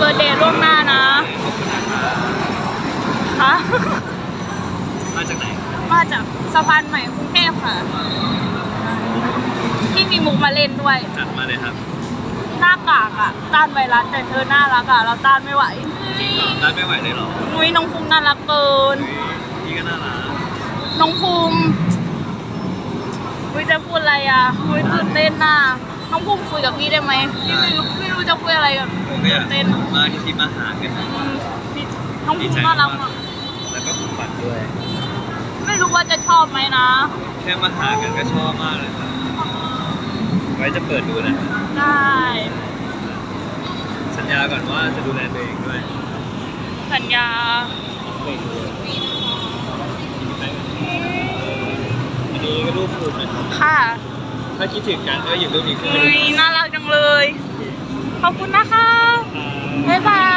ล่วงหน้านะขอบคุณนะครับคะมาจากไหน มาจากสะพานใหม่กรุงเทพค่ะ ที่มีมุกมาเล่นด้วย จัดมาเลยครับ หน้ากากอะต้านไวรัสแต่เธอน่ารักอะเราต้านไม่ไหวจริงเหรอได้ไม่ไหวได้หรอนุ้ยน้องภูมิน่ารักเกินเฮ้ยพี่ก็น่ารักน้องภูมินุ้ยจะพูดอะไรอะนุ้ยตื่นเต้นน่ะน้ องภูมิคุยกับพี่ได้ไหมพี่ไม่รู้ไม่รู้จะคุยอะไรกับผมก็อยากเต้นมาที่ที่มาหากันอืมพี่น้องภูมิน่ารักมากแล้วก็ผมฝันด้วย ไม่รู้ว่าจะชอบไหมนะ แค่มาหากันก็ชอบมากเลยครับไว้จะเปิดดูนะครับได้ สัญญาก่อนว่าจะดูแลตัวเองด้วย สัญญาไม่ดูอันนี้ก็รูปคุณนะครับค่ะ ถ้าคิดถึงกันก็อยู่ตรงนี้คืน อุ๊ยน่ารักจังเลย ขอบคุณนะคะ บ๊ายบาย